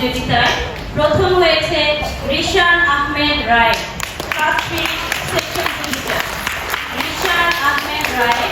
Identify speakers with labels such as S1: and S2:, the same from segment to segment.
S1: প্রতিযোগিতায় প্রথম হয়েছে রিশান আহমেদ রায়। সেকশন রিশান আহমেদ রায়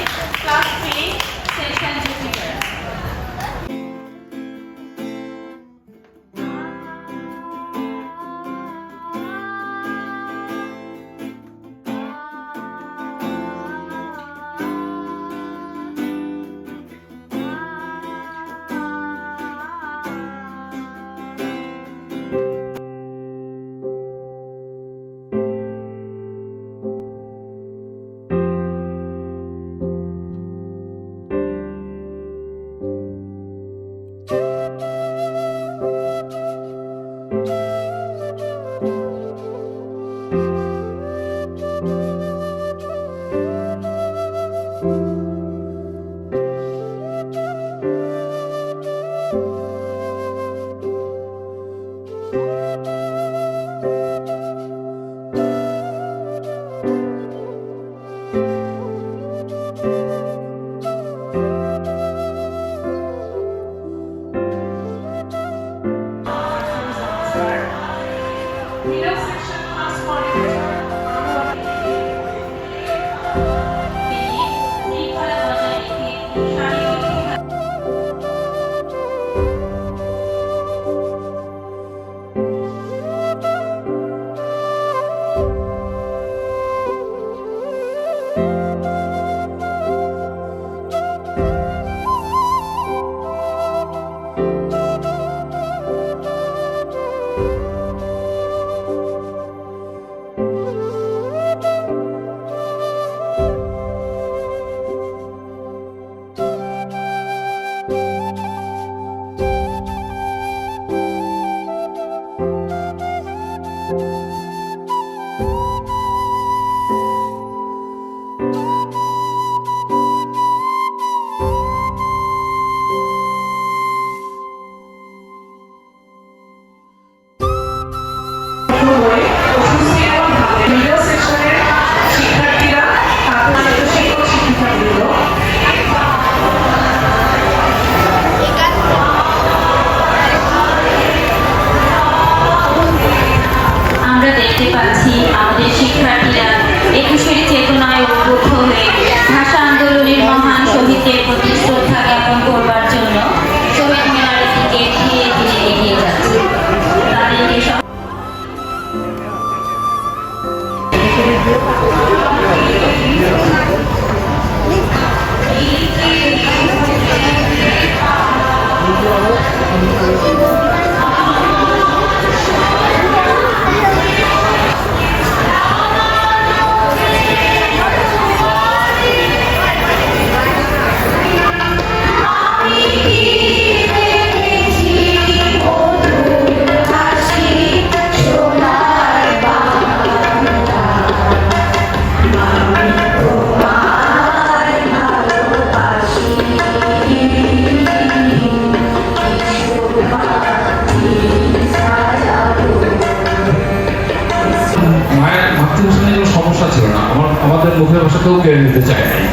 S2: মুখের ভাষাকেও কেড়ে নিতে চায় নাই।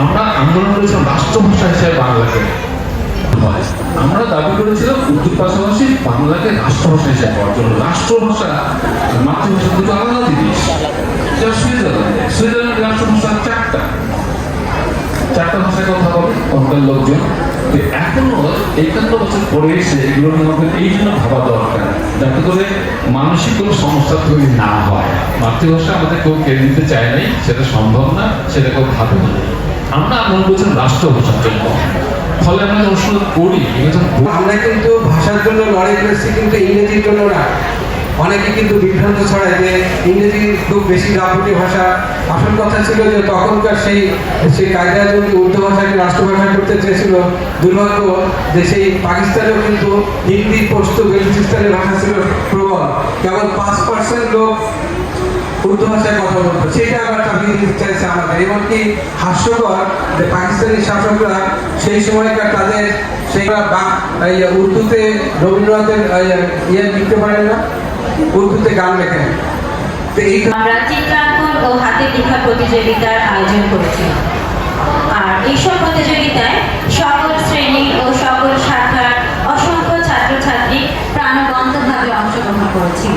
S2: আমরা আন্দোলন করেছিলাম রাষ্ট্রভাষা হিসেবে বাংলাকে। আমরা দাবি করেছিলাম উত্তর পাশাপাশি বাংলাকে রাষ্ট্রভাষা হিসেবে পাওয়ার জন্য। রাষ্ট্রভাষা, মাতৃভাষা দুটো আলাদা জিনিস। সুইজারল্যান্ড। সুইজারল্যান্ডে রাষ্ট্রভাষা চারটা। চারটা ভাষায় কথা বলে ওখানকার লোকজন। এখনও একান্ন বছর পরে এসে এগুলো আমাদের এই জন্য ভাবা দরকার। যাতে করে মানসিক কোনো সমস্যা তৈরি না হয়। মাতৃভাষা আমাদের কেউ কেড়ে নিতে চায় নাই, সেটা সম্ভব না, সেটা কেউ ভাবে না। আমরা আন্দোলন করছিলাম রাষ্ট্রভাষার জন্য। ফলে আমরা অনুশীলন করি
S3: আমরা কিন্তু ভাষার জন্য লড়াই করেছি, কিন্তু ইংরেজির জন্য না। অনেকে কিন্তু বিভ্রান্ত ছড়ায় যে ইংরেজি খুব বেশি দাপুটি ভাষা। আসল কথা ছিল যে তখনকার সেই সেই কায়দা যদি উর্দু ভাষাকে রাষ্ট্রভাষা করতে চেয়েছিল দুর্ভাগ্য যে সেই পাকিস্তানেও কিন্তু হিন্দি পশতু বেলুচিস্তানের ভাষা ছিল প্রবল। কেবল পাঁচ পার্সেন্ট লোক উর্দু ভাষায় কথা বলতো। সেটা আবার দিতে চাইছে আমাদের। এমনকি হাস্যকর যে পাকিস্তানি শাসকরা সেই সময়কার তাদের সেই উর্দুতে রবীন্দ্রনাথের ইয়ে লিখতে পারেন না? উর্দুতে গান লেখেন।
S1: আমরা চিত্রাঙ্কন ও হাতে লেখা প্রতিযোগিতার আয়োজন করেছি আর এইসব প্রতিযোগিতায় সকল শ্রেণি ও সকল শাখার অসংখ্য ছাত্রছাত্রী প্রাণবন্তভাবে অংশগ্রহণ করেছিল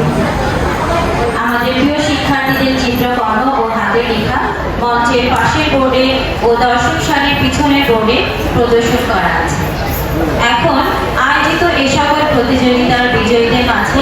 S1: আমাদের প্রিয় শিক্ষার্থীদের চিত্রকর্ম ও হাতে লেখা মঞ্চের পাশের বোর্ডে ও দর্শক সারির পিছনের বোর্ডে প্রদর্শন করা আছে এখন আয়োজিত এ সকল প্রতিযোগিতার বিজয়ীদের মাঝে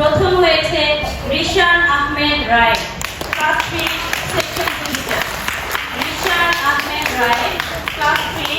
S1: প্রথম হয়েছে Rishan Ahmed Roy. Class three section Rishan Ahmed Roy class three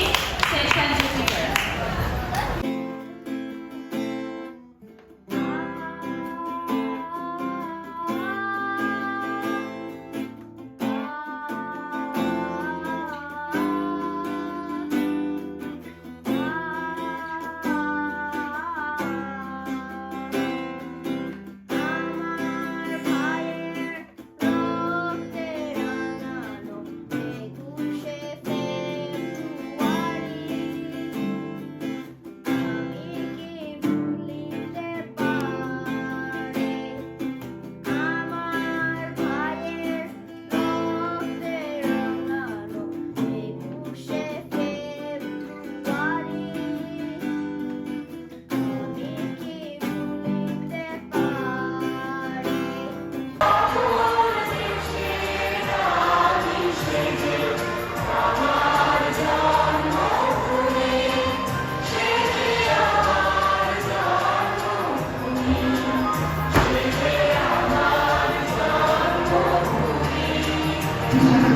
S1: Thank you.